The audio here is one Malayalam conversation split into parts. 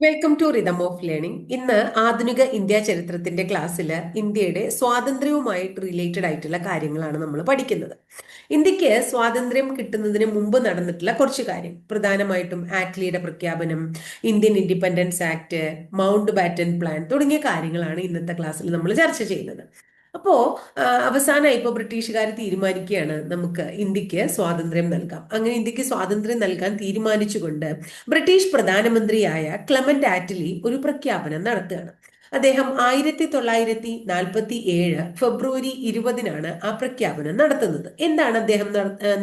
Welcome to rhythm of learning ഇന്ന് ആധുനിക ഇന്ത്യ ചരിത്രത്തിന്റെ ക്ലാസ്സിൽ ഇന്ത്യയുടെ സ്വാതന്ത്ര്യവുമായിട്ട് റിലേറ്റഡ് ആയിട്ടുള്ള കാര്യങ്ങളാണ് നമ്മൾ പഠിക്കുന്നത്. ഇന്ത്യയ്ക്ക് സ്വാതന്ത്ര്യം കിട്ടുന്നതിന് മുമ്പ് നടന്നിട്ടുള്ള കുറച്ച് കാര്യം. പ്രധാനമായിട്ടും ആറ്റ്ലിയുടെ പ്രഖ്യാപനം Indian independence act Mountbatten plan തുടങ്ങിയ കാര്യങ്ങളാണ് ഇന്നത്തെ ക്ലാസ്സിൽ നമ്മൾ ചർച്ച ചെയ്യുന്നത്. അപ്പോ അവസാനമായി ഇപ്പോൾ ബ്രിട്ടീഷുകാർ തീരുമാനിക്കുകയാണ് നമുക്ക് ഇന്ത്യയ്ക്ക് സ്വാതന്ത്ര്യം നൽകാം. അങ്ങനെ ഇന്ത്യയ്ക്ക് സ്വാതന്ത്ര്യം നൽകാൻ തീരുമാനിച്ചുകൊണ്ട് ബ്രിട്ടീഷ് പ്രധാനമന്ത്രിയായ ക്ലമന്റ് ആറ്റലി ഒരു പ്രഖ്യാപനം നടത്തുകയാണ്. അദ്ദേഹം ആയിരത്തി തൊള്ളായിരത്തി നാൽപ്പത്തി ഏഴ് ഫെബ്രുവരി ഇരുപതിനാണ് ആ പ്രഖ്യാപനം നടത്തുന്നത്. എന്താണ് അദ്ദേഹം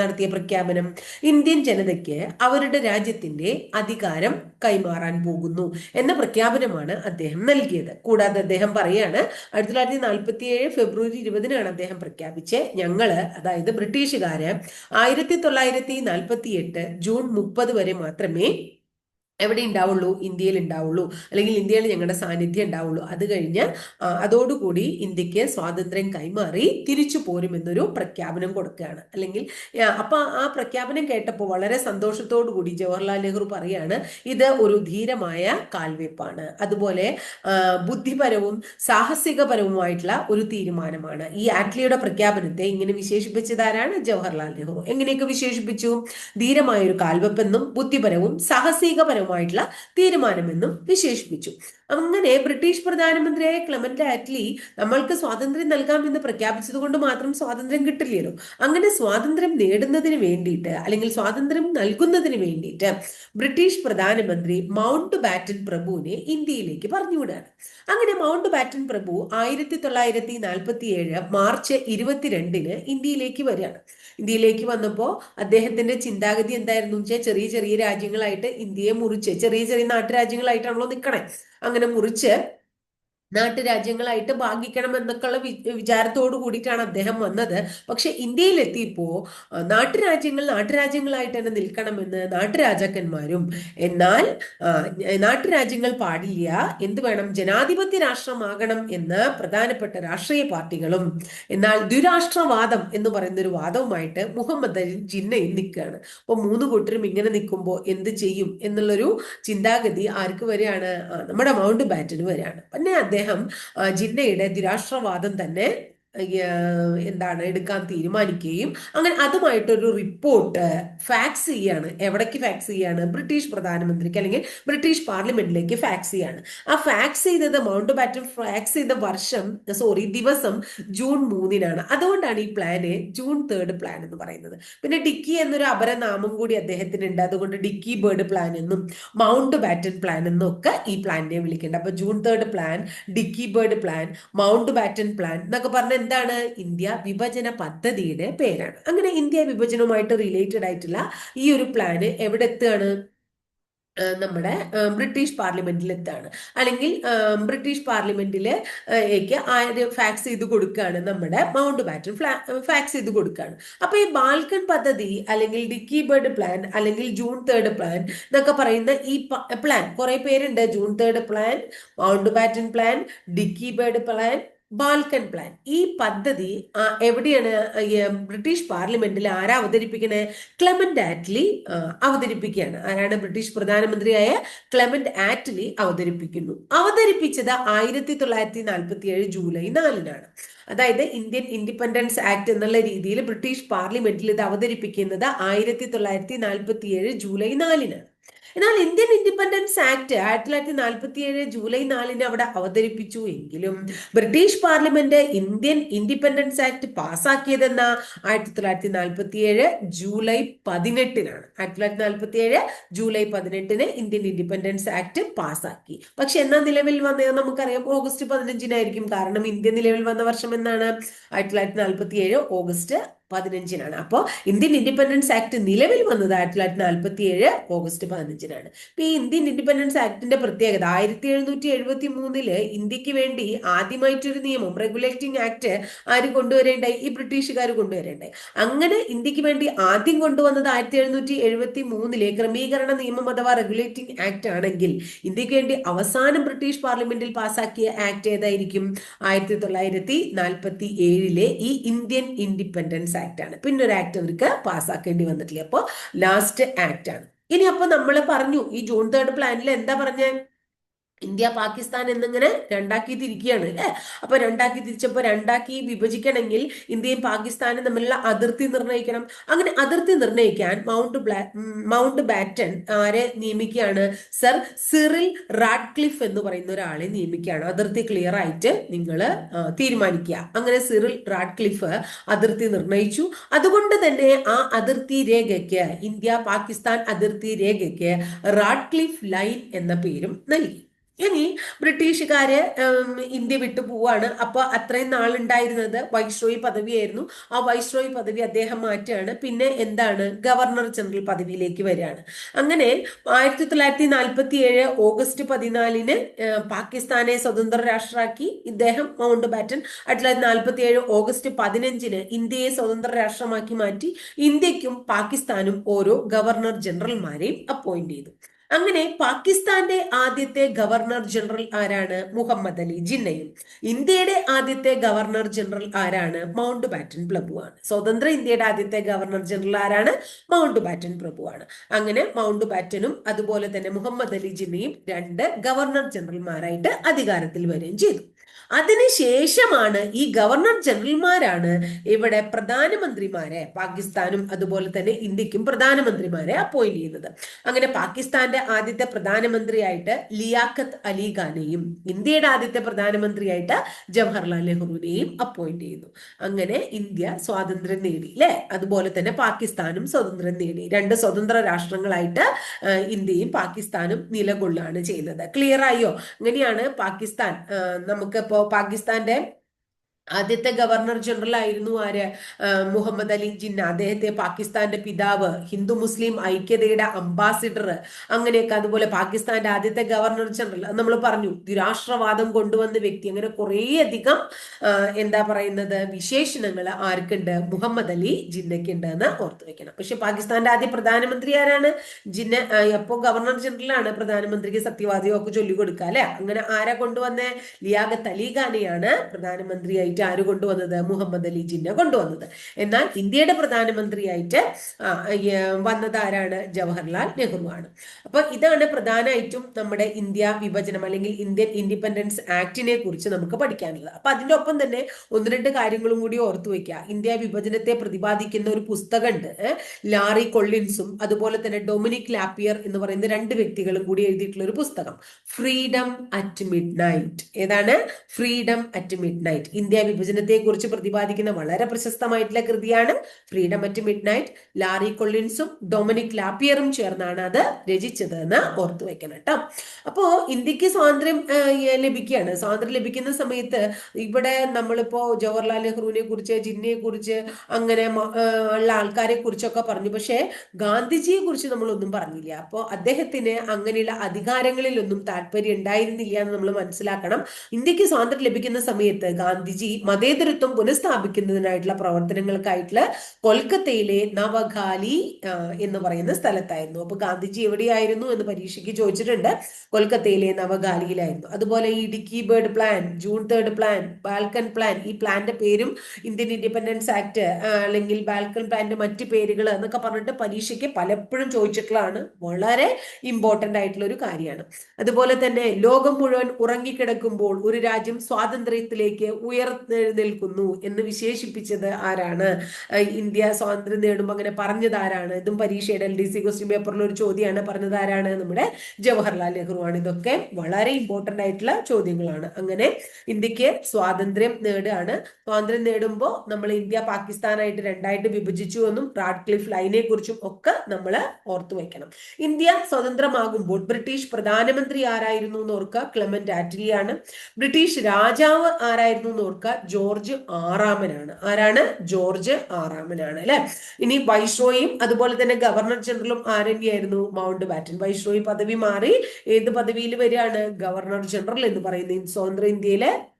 നടത്തിയ പ്രഖ്യാപനം? ഇന്ത്യൻ ജനതയ്ക്ക് അവരുടെ രാജ്യത്തിന്റെ അധികാരം കൈമാറാൻ പോകുന്നു എന്ന പ്രഖ്യാപനമാണ് അദ്ദേഹം നൽകിയത്. കൂടാതെ അദ്ദേഹം പറയാണ് ആയിരത്തി തൊള്ളായിരത്തി നാൽപ്പത്തി ഏഴ് ഫെബ്രുവരി ഇരുപതിനാണ് അദ്ദേഹം പ്രഖ്യാപിച്ച്. ഞങ്ങൾ അതായത് ബ്രിട്ടീഷുകാര് ആയിരത്തി തൊള്ളായിരത്തി നാൽപ്പത്തി എട്ട് ജൂൺ മുപ്പത് വരെ മാത്രമേ എവിടെ ഉണ്ടാവുള്ളൂ ഇന്ത്യയിൽ ഉണ്ടാവുള്ളൂ അല്ലെങ്കിൽ ഇന്ത്യയിൽ ഞങ്ങളുടെ സാന്നിധ്യം ഉണ്ടാവുള്ളൂ അത് കഴിഞ്ഞ് അതോടുകൂടി ഇന്ത്യയ്ക്ക് സ്വാതന്ത്ര്യം കൈമാറി തിരിച്ചു പോരുമെന്നൊരു പ്രഖ്യാപനം കൊടുക്കുകയാണ്. അല്ലെങ്കിൽ അപ്പൊ ആ പ്രഖ്യാപനം കേട്ടപ്പോൾ വളരെ സന്തോഷത്തോടു കൂടി ജവഹർലാൽ നെഹ്റു പറയാണ് ഇത് ഒരു ധീരമായ കാൽവെപ്പാണ്. അതുപോലെ ബുദ്ധിപരവും സാഹസികപരവുമായിട്ടുള്ള ഒരു തീരുമാനമാണ്. ഈ ആറ്റ്ലിയുടെ പ്രഖ്യാപനത്തെ ഇങ്ങനെ വിശേഷിപ്പിച്ചതാരാണ്? ജവഹർലാൽ നെഹ്റു. എങ്ങനെയൊക്കെ വിശേഷിപ്പിച്ചു? ധീരമായ ഒരു കാൽവെപ്പെന്നും ബുദ്ധിപരവും സാഹസികപരവും ആയിട്ടുള്ള തീരുമാനമെന്നും വിശേഷിപ്പിച്ചു. അങ്ങനെ ബ്രിട്ടീഷ് പ്രധാനമന്ത്രിയായ ക്ലമന്റ് ആറ്റ്ലി നമ്മൾക്ക് സ്വാതന്ത്ര്യം നൽകാമെന്ന് പ്രഖ്യാപിച്ചത് കൊണ്ട് മാത്രം സ്വാതന്ത്ര്യം കിട്ടില്ലല്ലോ. അങ്ങനെ സ്വാതന്ത്ര്യം നേടുന്നതിന് വേണ്ടിയിട്ട് അല്ലെങ്കിൽ സ്വാതന്ത്ര്യം നൽകുന്നതിന് വേണ്ടിയിട്ട് ബ്രിട്ടീഷ് പ്രധാനമന്ത്രി മൗണ്ട് ബാറ്റൻ പ്രഭുവിനെ ഇന്ത്യയിലേക്ക് പറഞ്ഞുവിടാണ്. അങ്ങനെ മൗണ്ട് ബാറ്റൻ പ്രഭു ആയിരത്തി തൊള്ളായിരത്തി നാൽപ്പത്തി ഏഴ് മാർച്ച് ഇരുപത്തിരണ്ടിന് ഇന്ത്യയിലേക്ക് വരികയാണ്. ഇന്ത്യയിലേക്ക് വന്നപ്പോൾ അദ്ദേഹത്തിന്റെ ചിന്താഗതി എന്തായിരുന്നു വെച്ചാൽ ചെറിയ ചെറിയ രാജ്യങ്ങളായിട്ട് ഇന്ത്യയെ മുറിച്ച് ചെറിയ ചെറിയ നാട്ടുരാജ്യങ്ങളായിട്ടാണല്ലോ നിൽക്കണേ അങ്ങനെ മുറിച്ച് നാട്ടുരാജ്യങ്ങളായിട്ട് ഭാഗിക്കണം എന്നൊക്കെയുള്ള വിചാരത്തോടു കൂടിയിട്ടാണ് അദ്ദേഹം വന്നത്. പക്ഷെ ഇന്ത്യയിലെത്തിയപ്പോ നാട്ടുരാജ്യങ്ങൾ നാട്ടുരാജ്യങ്ങളായിട്ട് തന്നെ നിൽക്കണമെന്ന് നാട്ടുരാജാക്കന്മാരും എന്നാൽ നാട്ടുരാജ്യങ്ങൾ പാടില്ല എന്ത് വേണം? ജനാധിപത്യ രാഷ്ട്രമാകണം എന്ന് പ്രധാനപ്പെട്ട രാഷ്ട്രീയ പാർട്ടികളും എന്നാൽ ദുരാഷ്ട്രവാദം എന്ന് പറയുന്ന ഒരു വാദവുമായിട്ട് മുഹമ്മദ് അലി ജിന്നയിൽ നിൽക്കുകയാണ്. അപ്പൊ മൂന്ന് കൂട്ടരും ഇങ്ങനെ നിൽക്കുമ്പോൾ എന്ത് ചെയ്യും എന്നുള്ളൊരു ചിന്താഗതി ആർക്ക് വരെയാണ് നമ്മുടെ മൗണ്ട് ബാറ്റിന് വരെയാണ്. പിന്നെ അദ്ദേഹം അദ്ദേഹം ജിന്നയുടെ ദുരാഷ്ട്രവാദം തന്നെ എന്താണ് എടുക്കാൻ തീരുമാനിക്കുകയും അങ്ങനെ അതുമായിട്ടൊരു റിപ്പോർട്ട് ഫാക്സ് ചെയ്യാണ്. എവിടേക്ക് ഫാക്സ് ചെയ്യാണ്? ബ്രിട്ടീഷ് പ്രധാനമന്ത്രിക്ക് അല്ലെങ്കിൽ ബ്രിട്ടീഷ് പാർലമെന്റിലേക്ക് ഫാക്സ് ചെയ്യാണ്. ആ ഫാക്സ് ചെയ്തത് മൗണ്ട് ബാറ്റൺ ഫാക്സ് ചെയ്ത വർഷം സോറി ദിവസം ജൂൺ മൂന്നിനാണ്. അതുകൊണ്ടാണ് ഈ പ്ലാന് ജൂൺ തേർഡ് പ്ലാൻ എന്ന് പറയുന്നത്. പിന്നെ ഡിക്കി എന്നൊരു അപരനാമം കൂടി അദ്ദേഹത്തിന് ഉണ്ട് അതുകൊണ്ട് ഡിക്കി ബേർഡ് പ്ലാൻ എന്നും മൗണ്ട് ബാറ്റൺ പ്ലാൻ എന്നും ഒക്കെ ഈ പ്ലാനിനെ വിളിക്കേണ്ടത് അപ്പൊ June third plan Dickie Bird plan Mountbatten plan എന്നൊക്കെ പറഞ്ഞ എന്താണ്? ഇന്ത്യ വിഭജന പദ്ധതിയുടെ പേരാണ്. അങ്ങനെ ഇന്ത്യ വിഭജനവുമായിട്ട് റിലേറ്റഡ് ആയിട്ടുള്ള ഈ ഒരു പ്ലാന് എവിടെ എത്തുകയാണ്? നമ്മുടെ ബ്രിട്ടീഷ് പാർലമെന്റിൽ എത്താണ് അല്ലെങ്കിൽ ബ്രിട്ടീഷ് പാർലമെന്റിലേക്ക് ആര് ഫാക്സ് ചെയ്ത് കൊടുക്കുകയാണ്? നമ്മുടെ മൗണ്ട് ബാറ്റൺ ഫാക്സ് ചെയ്ത് കൊടുക്കുകയാണ്. അപ്പൊ ഈ ബാൽക്കൺ പദ്ധതി അല്ലെങ്കിൽ ഡിക്കി ബേർഡ് പ്ലാൻ അല്ലെങ്കിൽ ജൂൺ തേർഡ് പ്ലാൻ എന്നൊക്കെ പറയുന്ന ഈ പ്ലാൻ കുറെ പേരുണ്ട്. June third plan Mountbatten plan Dickie Bird plan Balkan plan. ഈ പദ്ധതി എവിടെയാണ് ബ്രിട്ടീഷ് പാർലമെന്റിൽ ആരാ അവതരിപ്പിക്കുന്നത് ക്ലെമന്റ് ആറ്റ്ലി അവതരിപ്പിക്കുകയാണ്. ആരാണ് ബ്രിട്ടീഷ് പ്രധാനമന്ത്രിയായ ക്ലെമന്റ് ആറ്റ്ലി അവതരിപ്പിക്കുന്നു. അവതരിപ്പിച്ചത് ആയിരത്തി തൊള്ളായിരത്തി നാൽപ്പത്തി ഏഴ് ജൂലൈ നാലിനാണ്. അതായത് ഇന്ത്യൻ ഇൻഡിപെൻഡൻസ് ആക്ട് എന്നുള്ള രീതിയിൽ ബ്രിട്ടീഷ് പാർലമെന്റിൽ ഇത് അവതരിപ്പിക്കുന്നത് ആയിരത്തി തൊള്ളായിരത്തി നാൽപ്പത്തി ഏഴ് ജൂലൈ നാലിനാണ്. എന്നാൽ ഇന്ത്യൻ ഇൻഡിപെൻഡൻസ് ആക്ട് ആയിരത്തി തൊള്ളായിരത്തി നാൽപ്പത്തി ഏഴ് ജൂലൈ നാലിന് അവിടെ അവതരിപ്പിച്ചു എങ്കിലും British parliament Indian independence act പാസ്സാക്കിയതെന്ന ആയിരത്തി തൊള്ളായിരത്തി നാൽപ്പത്തി ഏഴ് ജൂലൈ പതിനെട്ടിനാണ്. ആയിരത്തി തൊള്ളായിരത്തി നാൽപ്പത്തി ഏഴ് ജൂലൈ പതിനെട്ടിന് ഇന്ത്യൻ ഇൻഡിപെൻഡൻസ് ആക്ട് പാസ്സാക്കി. പക്ഷെ എന്നാ നിലവിൽ വന്നത് നമുക്കറിയാം. ഓഗസ്റ്റ് പതിനഞ്ചിനായിരിക്കും. കാരണം ഇന്ത്യ നിലവിൽ വന്ന വർഷം എന്നാണ്? ആയിരത്തി തൊള്ളായിരത്തി നാൽപ്പത്തി ഏഴ് ഓഗസ്റ്റ് പതിനഞ്ചിനാണ്. അപ്പോൾ ഇന്ത്യൻ ഇൻഡിപെൻഡൻസ് ആക്ട് നിലവിൽ വന്നത് ആയിരത്തി തൊള്ളായിരത്തി നാൽപ്പത്തി ഏഴ് ഓഗസ്റ്റ് പതിനഞ്ചിനാണ്. ഇപ്പൊ ഈ ഇന്ത്യൻ ഇൻഡിപെൻഡൻസ് ആക്ടിന്റെ പ്രത്യേകത ആയിരത്തി എഴുന്നൂറ്റി എഴുപത്തി മൂന്നിൽ ഇന്ത്യയ്ക്ക് വേണ്ടി ആദ്യമായിട്ടൊരു നിയമം റെഗുലേറ്റിംഗ് ആക്ട് ആര് കൊണ്ടുവരേണ്ടായി? ഈ ബ്രിട്ടീഷുകാർ കൊണ്ടുവരേണ്ടായി. അങ്ങനെ ഇന്ത്യയ്ക്ക് വേണ്ടി ആദ്യം കൊണ്ടുവന്നത് ആയിരത്തി എഴുന്നൂറ്റി എഴുപത്തി മൂന്നിലെ ക്രമീകരണ നിയമം അഥവാ റെഗുലേറ്റിംഗ് ആക്ട് ആണെങ്കിൽ ഇന്ത്യയ്ക്ക് വേണ്ടി അവസാനം ബ്രിട്ടീഷ് പാർലമെന്റിൽ പാസാക്കിയ ആക്ട് ഏതായിരിക്കും? ആയിരത്തി തൊള്ളായിരത്തി നാൽപ്പത്തി ഏഴിലെ ഈ ഇന്ത്യൻ ഇൻഡിപെൻഡൻസ് ആക്ട് ആണ് പിന്നെ ഒരു ആക്ട് അവർക്ക് പാസ്സാക്കേണ്ടി വന്നിട്ടില്ല. അപ്പോൾ ലാസ്റ്റ് ആക്ട് ആണ്. ഇനി അപ്പൊ നമ്മൾ പറഞ്ഞു ഈ ജൂൺ തേർഡ് പ്ലാനിൽ എന്താ പറഞ്ഞ? ഇന്ത്യ പാകിസ്ഥാൻ എന്നിങ്ങനെ രണ്ടാക്കി തിരിക്കുകയാണ് അല്ലെ? അപ്പൊ രണ്ടാക്കി തിരിച്ചപ്പോ രണ്ടാക്കി വിഭജിക്കണമെങ്കിൽ ഇന്ത്യയും പാകിസ്ഥാനും തമ്മിലുള്ള അതിർത്തി നിർണയിക്കണം. അങ്ങനെ അതിർത്തി നിർണയിക്കാൻ മൗണ്ട് ബ്ലാ മൗണ്ട് ബാറ്റൺ ആരെ നിയമിക്കുകയാണ്? സർ സിറിൽ റാഡ്ക്ലിഫ് എന്ന് പറയുന്ന ഒരാളെ നിയമിക്കുകയാണ്. അതിർത്തി ക്ലിയർ ആയിട്ട് നിങ്ങൾ തീരുമാനിക്കുക. അങ്ങനെ സിറിൽ റാഡ്ക്ലിഫ് അതിർത്തി നിർണയിച്ചു. അതുകൊണ്ട് തന്നെ ആ അതിർത്തി രേഖയ്ക്ക് ഇന്ത്യ പാകിസ്ഥാൻ അതിർത്തി രേഖയ്ക്ക് റാഡ്ക്ലിഫ് ലൈൻ എന്ന പേരും നൽകി. ഇനി ബ്രിട്ടീഷുകാര് ഇന്ത്യ വിട്ടു പോവാണ്. അപ്പൊ അത്രയും നാളുണ്ടായിരുന്നത് വൈസ്രോയി പദവിയായിരുന്നു. ആ വൈസ്രോയി പദവി അദ്ദേഹം മാറ്റുകയാണ്. പിന്നെ എന്താണ്? ഗവർണർ ജനറൽ പദവിയിലേക്ക് വരികയാണ്. അങ്ങനെ ആയിരത്തി തൊള്ളായിരത്തി നാൽപ്പത്തി ഏഴ് ഓഗസ്റ്റ് പതിനാലിന് പാകിസ്ഥാനെ സ്വതന്ത്ര രാഷ്ട്രമാക്കി ഇദ്ദേഹം മൗണ്ട് ബാറ്റൻ. ആയിരത്തി തൊള്ളായിരത്തി നാൽപ്പത്തി ഏഴ് ഓഗസ്റ്റ് പതിനഞ്ചിന് ഇന്ത്യയെ സ്വതന്ത്ര രാഷ്ട്രമാക്കി മാറ്റി ഇന്ത്യക്കും പാകിസ്ഥാനും ഓരോ ഗവർണർ ജനറൽമാരെയും അപ്പോയിന്റ് ചെയ്തു. അങ്ങനെ പാകിസ്ഥാന്റെ ആദ്യത്തെ ഗവർണർ ജനറൽ ആരാണ്? മുഹമ്മദ് അലി ജിന്നയും. ഇന്ത്യയുടെ ആദ്യത്തെ ഗവർണർ ജനറൽ ആരാണ്? മൗണ്ട് ബാറ്റൻ ആണ്. സ്വതന്ത്ര ഇന്ത്യയുടെ ആദ്യത്തെ ഗവർണർ ജനറൽ ആരാണ്? മൗണ്ട് ബാറ്റൻ ആണ്. അങ്ങനെ മൗണ്ട് ബാറ്റനും അതുപോലെ തന്നെ മുഹമ്മദ് അലി ജിന്നയും രണ്ട് ഗവർണർ ജനറൽമാരായിട്ട് അധികാരത്തിൽ വരികയും ചെയ്തു. അതിനുശേഷമാണ് ഈ ഗവർണർ ജനറൽമാരാണ് ഇവിടെ പ്രധാനമന്ത്രിമാരെ പാകിസ്ഥാനും അതുപോലെ തന്നെ ഇന്ത്യക്കും പ്രധാനമന്ത്രിമാരെ അപ്പോയിന്റ് ചെയ്യുന്നത്. അങ്ങനെ പാകിസ്ഥാന്റെ ആദ്യത്തെ പ്രധാനമന്ത്രിയായിട്ട് ലിയാഖത്ത് അലി ഖാനെയും ഇന്ത്യയുടെ ആദ്യത്തെ പ്രധാനമന്ത്രിയായിട്ട് ജവഹർലാൽ നെഹ്റുവിനെയും അപ്പോയിന്റ് ചെയ്യുന്നു. അങ്ങനെ ഇന്ത്യ സ്വാതന്ത്ര്യം നേടി അല്ലെ അതുപോലെ തന്നെ പാകിസ്ഥാനും സ്വാതന്ത്ര്യം നേടി. രണ്ട് സ്വതന്ത്ര രാഷ്ട്രങ്ങളായിട്ട് ഇന്ത്യയും പാകിസ്ഥാനും നിലകൊള്ളുകയാണ് ചെയ്യുന്നത്. ക്ലിയർ ആയോ? അങ്ങനെയാണ് പാകിസ്ഥാൻ നമുക്കിപ്പോ പാകിസ്ഥാന്റെ ആദ്യത്തെ ഗവർണർ ജനറൽ ആയിരുന്നു ആര്? മുഹമ്മദ് അലി ജിന്ന. അദ്ദേഹത്തെ പാകിസ്ഥാന്റെ പിതാവ് ഹിന്ദു മുസ്ലിം ഐക്യതയുടെ അംബാസിഡർ അങ്ങനെയൊക്കെ. അതുപോലെ പാകിസ്ഥാന്റെ ആദ്യത്തെ ഗവർണർ ജനറൽ. നമ്മൾ പറഞ്ഞു ദുരാഷ്ട്രവാദം കൊണ്ടുവന്ന വ്യക്തി. അങ്ങനെ കുറേയധികം എന്താ പറയുന്നത് വിശേഷണങ്ങൾ ആർക്കുണ്ട്? മുഹമ്മദ് അലി ജിന്നയ്ക്കുണ്ട് എന്ന് ഓർത്തു വെക്കണം. പക്ഷെ പാകിസ്ഥാന്റെ ആദ്യ പ്രധാനമന്ത്രി ആരാണ്? ജിന്ന എപ്പോ ഗവർണർ ജനറലാണ് പ്രധാനമന്ത്രിക്ക് സത്യവാദിയോ ഒക്കെ ചൊല്ലിക്കൊടുക്കുക അല്ലെ? അങ്ങനെ ആരാ കൊണ്ടുവന്ന? ലിയാഖത്ത് അലി ഖാനെയാണ് പ്രധാനമന്ത്രിയായി ആയിട്ട് ആര് കൊണ്ടുവന്നത്? മുഹമ്മദ് അലി ജിന്ന കൊണ്ടുവന്നത്. എന്നാൽ ഇന്ത്യയുടെ പ്രധാനമന്ത്രിയായിട്ട് വന്നത് ആരാണ്? ജവഹർലാൽ നെഹ്റു ആണ് അപ്പൊ ഇതാണ് പ്രധാനമായിട്ടും നമ്മുടെ ഇന്ത്യ വിഭജനം അല്ലെങ്കിൽ ഇന്ത്യൻ ഇൻഡിപെൻഡൻസ് ആക്ടിനെ കുറിച്ച് നമുക്ക് പഠിക്കാനുള്ളത്. അപ്പൊ അതിന്റെ ഒപ്പം തന്നെ ഒന്ന് രണ്ട് കാര്യങ്ങളും കൂടി ഓർത്തു വെക്കുക. ഇന്ത്യ വിഭജനത്തെ പ്രതിപാദിക്കുന്ന ഒരു പുസ്തകമുണ്ട് ലാറി കൊള്ളിൻസും അതുപോലെ തന്നെ ഡൊമിനിക് ലാപ്പിയർ എന്ന് പറയുന്ന രണ്ട് വ്യക്തികളും കൂടി എഴുതിയിട്ടുള്ള ഒരു പുസ്തകം. ഫ്രീഡം അറ്റ് മിഡ് നൈറ്റ് ഏതാണ്? Freedom at mid night India വിഭജനത്തെ കുറിച്ച് പ്രതിപാദിക്കുന്ന വളരെ പ്രശസ്തമായിട്ടുള്ള കൃതിയാണ് freedom at mid night Larry കൊള്ളിൻസും ഡൊമിനിക് ലാപ്പിയറും ചേർന്നാണ് അത് രചിച്ചത് എന്ന് ഓർത്തു വെക്കണം കേട്ടോ. അപ്പോ ഇന്ത്യയ്ക്ക് സ്വാതന്ത്ര്യം ലഭിക്കുകയാണ്. സ്വാതന്ത്ര്യം ലഭിക്കുന്ന സമയത്ത് ഇവിടെ നമ്മളിപ്പോ ജവഹർലാൽ നെഹ്റുവിനെ കുറിച്ച് ജിന്നയെ കുറിച്ച് അങ്ങനെ ഉള്ള ആൾക്കാരെ കുറിച്ചൊക്കെ പറഞ്ഞു. പക്ഷേ ഗാന്ധിജിയെ കുറിച്ച് നമ്മളൊന്നും പറഞ്ഞില്ല. അപ്പോൾ അദ്ദേഹത്തിന് അങ്ങനെയുള്ള അധികാരങ്ങളിലൊന്നും താല്പര്യം ഉണ്ടായിരുന്നില്ല എന്ന് നമ്മൾ മനസ്സിലാക്കണം. ഇന്ത്യയ്ക്ക് സ്വാതന്ത്ര്യം ലഭിക്കുന്ന സമയത്ത് ഗാന്ധിജി മതേതരത്വം പുനഃസ്ഥാപിക്കുന്നതിനായിട്ടുള്ള പ്രവർത്തനങ്ങൾക്കായിട്ടുള്ള കൊൽക്കത്തയിലെ നവഖാലി എന്ന് പറയുന്ന സ്ഥലത്തായിരുന്നു. അപ്പൊ ഗാന്ധിജി എവിടെയായിരുന്നു എന്ന് പരീക്ഷയ്ക്ക് ചോദിച്ചിട്ടുണ്ട്. കൊൽക്കത്തയിലെ നവഖാലിയിലായിരുന്നു അതുപോലെ ഈ Dickie Bird plan June third plan Balkan plan ഈ പ്ലാന്റെ പേരും ഇന്ത്യൻ ഇൻഡിപെൻഡൻസ് ആക്ട് അല്ലെങ്കിൽ ബാൽക്കൺ പ്ലാന്റെ മറ്റ് പേരുകൾ എന്നൊക്കെ പറഞ്ഞിട്ട് പരീക്ഷയ്ക്ക് പലപ്പോഴും ചോദിച്ചിട്ടുള്ളതാണ്. വളരെ ഇമ്പോർട്ടന്റ് ആയിട്ടുള്ള ഒരു കാര്യമാണ്. അതുപോലെ തന്നെ ലോകം മുഴുവൻ ഉറങ്ങിക്കിടക്കുമ്പോൾ ഒരു രാജ്യം സ്വാതന്ത്ര്യത്തിലേക്ക് ഉയർന്നെഴുന്നേൽക്കുന്നു എന്ന് വിശേഷിപ്പിച്ചത് ആരാണ്? ഇന്ത്യ സ്വാതന്ത്ര്യം നേടുമ്പോൾ അങ്ങനെ പറഞ്ഞത് ആരാണ്? ഇതും പരീക്ഷയുടെ എൽ ഡി സി ക്വസ്റ്റ്യൻ പേപ്പറിൽ ഒരു ചോദ്യമാണ് പറഞ്ഞത് ആരാണ്? നമ്മുടെ ജവഹർലാൽ നെഹ്റു ആണ്. ഇതൊക്കെ വളരെ ഇമ്പോർട്ടന്റ് ആയിട്ടുള്ള ചോദ്യങ്ങളാണ്. അങ്ങനെ ഇന്ത്യയ്ക്ക് സ്വാതന്ത്ര്യം നേടുകയാണ് സ്വാതന്ത്ര്യം നേടുമ്പോൾ നമ്മൾ ഇന്ത്യ പാകിസ്ഥാനായിട്ട് രണ്ടായിട്ട് വിഭജിച്ചു എന്നും റാഡ്ക്ലിഫ് ലൈനെ കുറിച്ചും ഒക്കെ നമ്മൾ ഓർത്തു വയ്ക്കണം ഇന്ത്യ സ്വതന്ത്രമാകുമ്പോൾ ബ്രിട്ടീഷ് പ്രധാനമന്ത്രി ആരായിരുന്നു എന്ന് ഓർക്കുക? ക്ലെമന്റ് ആറ്റിലിയാണ്. ബ്രിട്ടീഷ് രാജാവ് ആരായിരുന്നു എന്ന് ഓർക്കുക? ജോർജ് ആറാമനാണ്. ആരാണ്? ജോർജ് ആറാമനാണ് അല്ലെ? ഇനി വൈഷ്രോയും അതുപോലെ തന്നെ ഗവർണർ ജനറലും ആരൊക്കെയായിരുന്നു മൗണ്ട് ബാറ്റൻ വൈഷ്രോയി പദവി മാറി. ഏത് പദവിയിൽ വരികയാണ് ഗവർണർ ജനറൽ എന്ന് പറയുന്നത് സ്വതന്ത്ര ഇന്ത്യയിലെ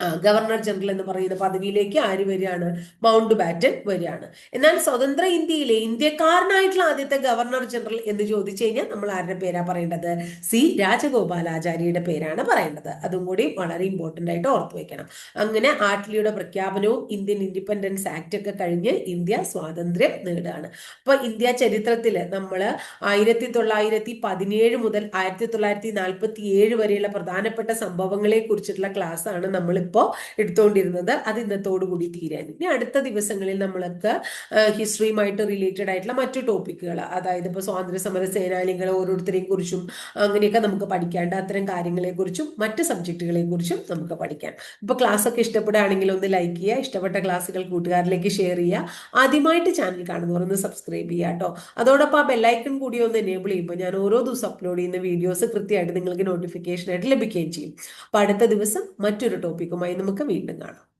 ഗവർണർ ജനറൽ എന്ന് പറയുന്ന പദവിയിലേക്ക് ആര് വരികയാണ്? മൗണ്ട് ബാറ്റൻ വരികയാണ്. എന്നാൽ സ്വതന്ത്ര ഇന്ത്യയിലെ ഇന്ത്യക്കാരനായിട്ടുള്ള ആദ്യത്തെ ഗവർണർ ജനറൽ എന്ന് ചോദിച്ചു കഴിഞ്ഞാൽ നമ്മൾ ആരുടെ പേരാ പറയേണ്ടത്? സി രാജഗോപാലാചാര്യയുടെ പേരാണ് പറയേണ്ടത്. അതും കൂടി വളരെ ഇമ്പോർട്ടന്റ് ആയിട്ട് ഓർത്തു വെക്കണം. അങ്ങനെ ആറ്റ്ലിയുടെ പ്രഖ്യാപനവും ഇന്ത്യൻ ഇൻഡിപെൻഡൻസ് ആക്ട് ഒക്കെ കഴിഞ്ഞ് ഇന്ത്യ സ്വാതന്ത്ര്യം നേടുകയാണ്. അപ്പൊ ഇന്ത്യ ചരിത്രത്തിൽ നമ്മൾ ആയിരത്തി തൊള്ളായിരത്തി പതിനേഴ് മുതൽ ആയിരത്തി തൊള്ളായിരത്തി നാൽപ്പത്തി ഏഴ് വരെയുള്ള പ്രധാനപ്പെട്ട സംഭവങ്ങളെ കുറിച്ചിട്ടുള്ള ക്ലാസ് ആണ് നമ്മൾ ഇപ്പോൾ എടുത്തുകൊണ്ടിരുന്നത് അത് ഇന്നത്തോടുകൂടി തീരാൻ. ഇനി അടുത്ത ദിവസങ്ങളിൽ നമ്മൾക്ക് ഹിസ്റ്ററിയുമായിട്ട് റിലേറ്റഡ് ആയിട്ടുള്ള മറ്റു ടോപ്പിക്കുകൾ അതായത് ഇപ്പോൾ സ്വാതന്ത്ര്യ സമര സേനാനികൾ ഓരോരുത്തരെയും കുറിച്ചും അങ്ങനെയൊക്കെ നമുക്ക് പഠിക്കാണ്ട് അത്തരം കാര്യങ്ങളെ കുറിച്ചും മറ്റ് സബ്ജക്റ്റുകളെ കുറിച്ചും നമുക്ക് പഠിക്കാം. ഇപ്പോൾ ക്ലാസ് ഒക്കെ ഇഷ്ടപ്പെടുകയാണെങ്കിൽ ഒന്ന് ലൈക്ക് ചെയ്യുക ഇഷ്ടപ്പെട്ട ക്ലാസ്സുകൾ കൂട്ടുകാരിലേക്ക് ഷെയർ ചെയ്യുക. ആദ്യമായിട്ട് ചാനൽ കാണുന്നവർ ഒന്ന് സബ്സ്ക്രൈബ് ചെയ്യുക കേട്ടോ. അതോടൊപ്പം ആ ബെല്ലൈക്കൺ കൂടി ഒന്ന് എനേബിൾ ചെയ്യുമ്പോൾ ഞാൻ ഓരോ ദിവസം അപ്ലോഡ് ചെയ്യുന്ന വീഡിയോസ് കൃത്യമായിട്ട് നിങ്ങൾക്ക് നോട്ടിഫിക്കേഷൻ ആയിട്ട് ലഭിക്കുകയും ചെയ്യും. അപ്പോൾ അടുത്ത ദിവസം മറ്റൊരു ടോപ്പിക്കുമായി നമുക്ക് വീണ്ടും കാണാം.